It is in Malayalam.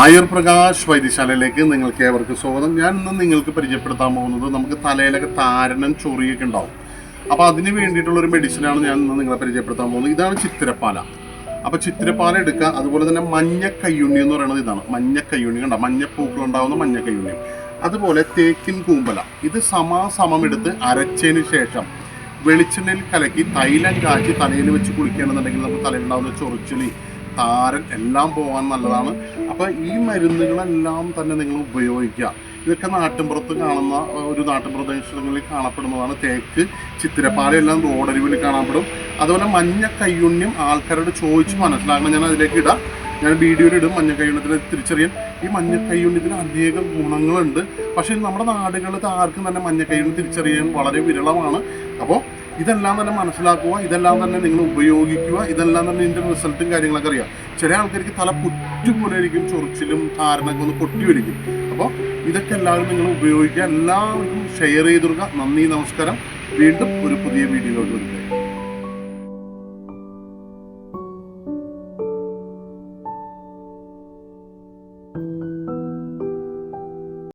ആയുർ പ്രകാശ് വൈദ്യശാലയിലേക്ക് നിങ്ങൾക്ക് ഏവർക്ക് സ്വാഗതം. ഞാൻ ഇന്ന് നിങ്ങൾക്ക് പരിചയപ്പെടുത്താൻ പോകുന്നത് നമുക്ക് തലയിലൊക്കെ താരനും ചൊറിയൊക്കെ ഉണ്ടാവും. അപ്പോൾ അതിന് വേണ്ടിയിട്ടുള്ള ഒരു മെഡിസിനാണ് ഞാൻ ഇന്ന് നിങ്ങളെ പരിചയപ്പെടുത്താൻ പോകുന്നത്. ഇതാണ് ചിത്തിരപ്പാല. അപ്പോൾ ചിത്തിരപ്പാല എടുക്കുക. അതുപോലെ തന്നെ മഞ്ഞ കയ്യുണ്ണി എന്ന് പറയുന്നത് ഇതാണ്. മഞ്ഞ കയ്യുണ്ണി കണ്ട? മഞ്ഞപ്പൂക്കൾ ഉണ്ടാവുന്ന മഞ്ഞ കയ്യുണ്ണി. അതുപോലെ തേക്കിൻ കൂമ്പല. ഇത് സമാസമം എടുത്ത് അരച്ചതിന് ശേഷം വെളിച്ചെണ്ണയിൽ കലക്കി തൈലം കാച്ചി തലയിൽ വെച്ച് കുളിക്കുകയാണെന്നുണ്ടെങ്കിൽ നമുക്ക് തലയിലുണ്ടാവുന്ന ചൊറിച്ചിലി താരൻ എല്ലാം പോകാൻ നല്ലതാണ്. അപ്പോൾ ഈ മരുന്നുകളെല്ലാം തന്നെ നിങ്ങൾ ഉപയോഗിക്കുക. ഇതൊക്കെ നാട്ടിൻപുറത്ത് കാണുന്ന ഒരു നാട്ടിൻ പ്രദേശങ്ങളിൽ കാണപ്പെടുന്നതാണ് തേക്ക് ചിത്തിരപ്പാലയെല്ലാം റോഡരിവിൽ കാണപ്പെടും. അതുപോലെ മഞ്ഞ കയ്യുണ്യം ആൾക്കാരോട് ചോദിച്ച് മനസ്സിലാക്കണം. ഞാൻ അതിലേക്ക് ഇടാം. ഞാൻ വീഡിയോയിൽ ഇടും. മഞ്ഞ കയ്യുണ്യത്തിന് തിരിച്ചറിയാൻ ഈ മഞ്ഞ കയ്യുണ്യത്തിന് അനേകം ഗുണങ്ങളുണ്ട്. പക്ഷേ നമ്മുടെ നാടുകളിൽ ആർക്കും തന്നെ മഞ്ഞ കയ്യുണ്യം തിരിച്ചറിയാൻ വളരെ വിരളമാണ്. അപ്പോൾ ഇതെല്ലാം തന്നെ മനസ്സിലാക്കുക ഇതെല്ലാം തന്നെ നിങ്ങൾ ഉപയോഗിക്കുക ഇതെല്ലാം തന്നെ ഇതിന്റെ റിസൾട്ടും കാര്യങ്ങളൊക്കെ അറിയാം ചില ആൾക്കാർക്ക് തല പുറ്റുപോലെ ആയിരിക്കും ചൊറിച്ചിലും ധാരണയൊക്കെ ഒന്ന് പൊട്ടി വരിക്കും. അപ്പോൾ ഇതൊക്കെ എല്ലാവരും നിങ്ങൾ ഉപയോഗിക്കുക എല്ലാവർക്കും ഷെയർ ചെയ്തു കൊടുക്കുക. നന്ദി നമസ്കാരം. വീണ്ടും ഒരു പുതിയ വീഡിയോയിലോട്ട് വരുന്നത്